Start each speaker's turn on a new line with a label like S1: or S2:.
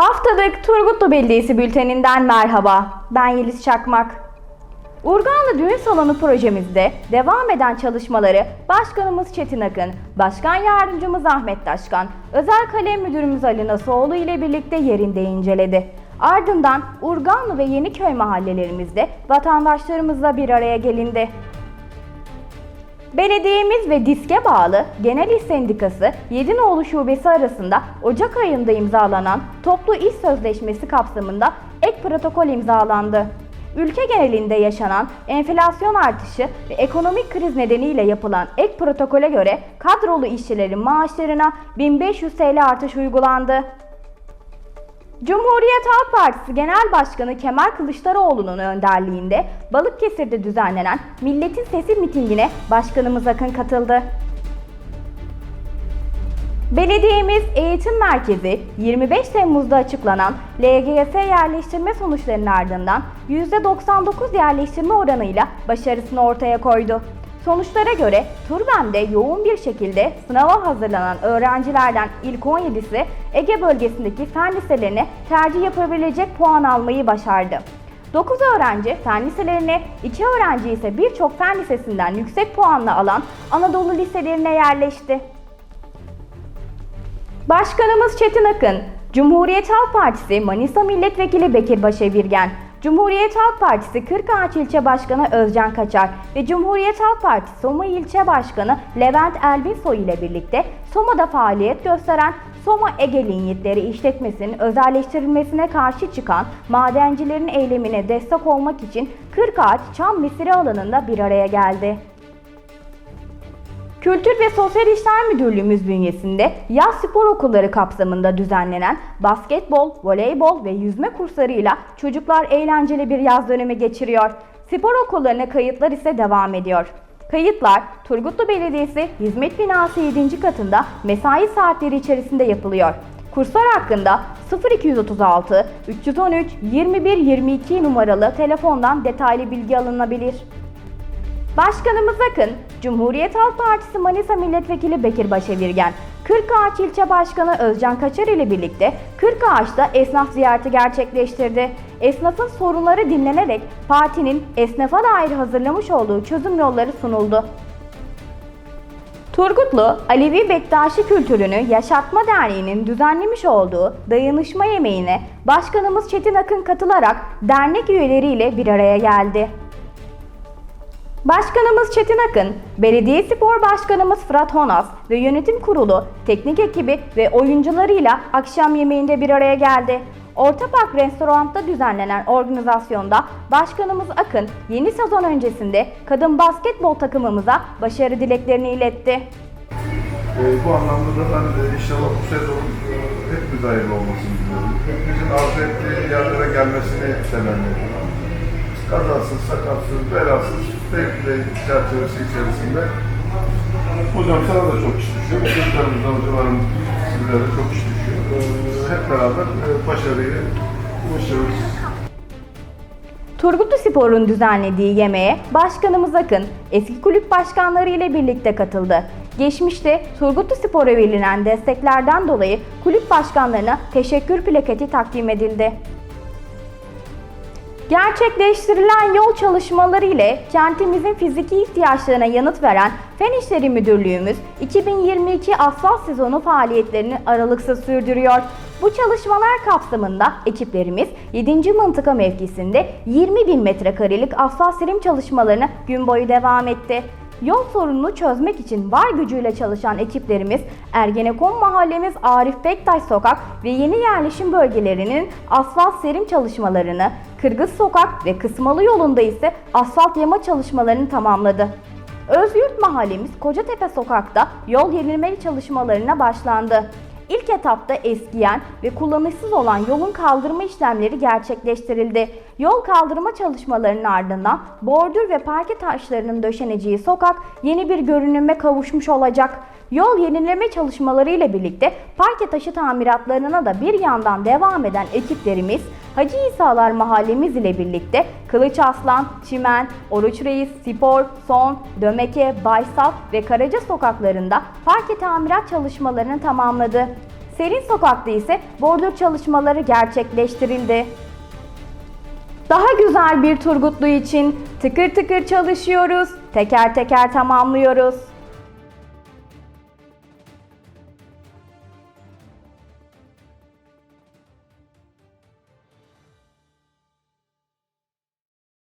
S1: Haftalık Turgutlu Belediyesi bülteninden merhaba. Ben Yeliz Çakmak. Urganlı Düğün Salonu projemizde devam eden çalışmaları Başkanımız Çetin Akın, Başkan Yardımcımız Ahmet Taşkan, Özel Kalem Müdürümüz Ali Nasuoğlu ile birlikte yerinde inceledi. Ardından Urganlı ve Yeniköy mahallelerimizde vatandaşlarımızla bir araya gelindi. Belediyemiz ve DİSK'e bağlı Genel İş Sendikası Yedinoğlu Şubesi arasında Ocak ayında imzalanan toplu iş sözleşmesi kapsamında ek protokol imzalandı. Ülke genelinde yaşanan enflasyon artışı ve ekonomik kriz nedeniyle yapılan ek protokole göre kadrolu işçilerin maaşlarına 1500 TL artış uygulandı. Cumhuriyet Halk Partisi Genel Başkanı Kemal Kılıçdaroğlu'nun önderliğinde Balıkesir'de düzenlenen Milletin Sesi mitingine Başkanımız Akın katıldı. Belediyemiz Eğitim Merkezi 25 Temmuz'da açıklanan LGS yerleştirme sonuçlarının ardından %99 yerleştirme oranıyla başarısını ortaya koydu. Sonuçlara göre Turbem'de yoğun bir şekilde sınava hazırlanan öğrencilerden ilk 17'si Ege bölgesindeki fen liselerine tercih yapabilecek puan almayı başardı. 9 öğrenci fen liselerine, 2 öğrenci ise birçok fen lisesinden yüksek puanla alan Anadolu liselerine yerleşti. Başkanımız Çetin Akın, Cumhuriyet Halk Partisi Manisa Milletvekili Bekir Başevirgen, Cumhuriyet Halk Partisi Kırkağaç İlçe Başkanı Özcan Kaçar ve Cumhuriyet Halk Partisi Soma İlçe Başkanı Levent Elbinsoy ile birlikte Soma'da faaliyet gösteren Soma Ege Linyitleri işletmesinin özelleştirilmesine karşı çıkan madencilerin eylemine destek olmak için Kırkağaç Çam Mesire alanında bir araya geldi. Kültür ve Sosyal İşler Müdürlüğümüz bünyesinde yaz spor okulları kapsamında düzenlenen basketbol, voleybol ve yüzme kurslarıyla çocuklar eğlenceli bir yaz dönemi geçiriyor. Spor okullarına kayıtlar ise devam ediyor. Kayıtlar Turgutlu Belediyesi Hizmet Binası 7. katında mesai saatleri içerisinde yapılıyor. Kurslar hakkında 0236 313 21 22 numaralı telefondan detaylı bilgi alınabilir. Başkanımız Akın, Cumhuriyet Halk Partisi Manisa Milletvekili Bekir Başevirgen, Kırkağaç İlçe Başkanı Özcan Kaçar ile birlikte Kırkağaç'ta esnaf ziyareti gerçekleştirdi. Esnafın sorunları dinlenerek partinin esnafa dair hazırlamış olduğu çözüm yolları sunuldu. Turgutlu Alevi Bektaşi Kültürünü Yaşatma Derneği'nin düzenlemiş olduğu dayanışma yemeğine Başkanımız Çetin Akın katılarak dernek üyeleriyle bir araya geldi. Başkanımız Çetin Akın, Belediye Spor Başkanımız Fırat Honas ve yönetim kurulu, teknik ekibi ve oyuncularıyla akşam yemeğinde bir araya geldi. Orta Park Restoran'ta düzenlenen organizasyonda Başkanımız Akın yeni sezon öncesinde kadın basketbol takımımıza başarı dileklerini iletti.
S2: Ee, bu anlamda da ben de inşallah bu sezon e, hepimiz hayırlı olmasını diliyorum. Hepimizin arzu ettiği yerlere gelmesini temenni ediyorum. Kazasız, sakatsız, belasız, zevkle çerçevesi içerisinde. Hocam sana da çok iş düşüyor. Çocuklarımızdan, hocalarım sizlere çok iş düşüyor. Ee, hep beraber e, başarıyı ulaşıyoruz.
S1: Turgutlu Spor'un düzenlediği yemeğe Başkanımız Akın eski kulüp başkanları ile birlikte katıldı. Geçmişte Turgutlu Spor'a verilen desteklerden dolayı kulüp başkanlarına teşekkür plaketi takdim edildi. Gerçekleştirilen yol çalışmaları ile kentimizin fiziki ihtiyaçlarına yanıt veren Fen İşleri Müdürlüğümüz 2022 asfalt sezonu faaliyetlerini aralıksız sürdürüyor. Bu çalışmalar kapsamında ekiplerimiz 7. mıntıka mevkisinde 20 bin metrekarelik asfalt serim çalışmalarına gün boyu devam etti. Yol sorununu çözmek için var gücüyle çalışan ekiplerimiz Ergenekon mahallemiz Arif Bektaş Sokak ve yeni yerleşim bölgelerinin asfalt serim çalışmalarını, Kırgız Sokak ve Kısmalı yolunda ise asfalt yama çalışmalarını tamamladı. Özyurt mahallemiz Kocatepe Sokak'ta yol yenileme çalışmalarına başlandı. İlk etapta eskiyen ve kullanışsız olan yolun kaldırma işlemleri gerçekleştirildi. Yol kaldırma çalışmalarının ardından bordür ve parke taşlarının döşeneceği sokak yeni bir görünüme kavuşmuş olacak. Yol yenileme çalışmaları ile birlikte parke taşı tamiratlarına da bir yandan devam eden ekiplerimiz Hacı İsa'lar mahallemiz ile birlikte Kılıç Aslan, Çimen, Oruç Reis, Spor, Son, Dömeke, Baysal ve Karaca sokaklarında parke tamirat çalışmalarını tamamladı. Serin Sokak'ta ise bordür çalışmaları gerçekleştirildi. Daha güzel bir Turgutlu için tıkır tıkır çalışıyoruz, teker teker tamamlıyoruz.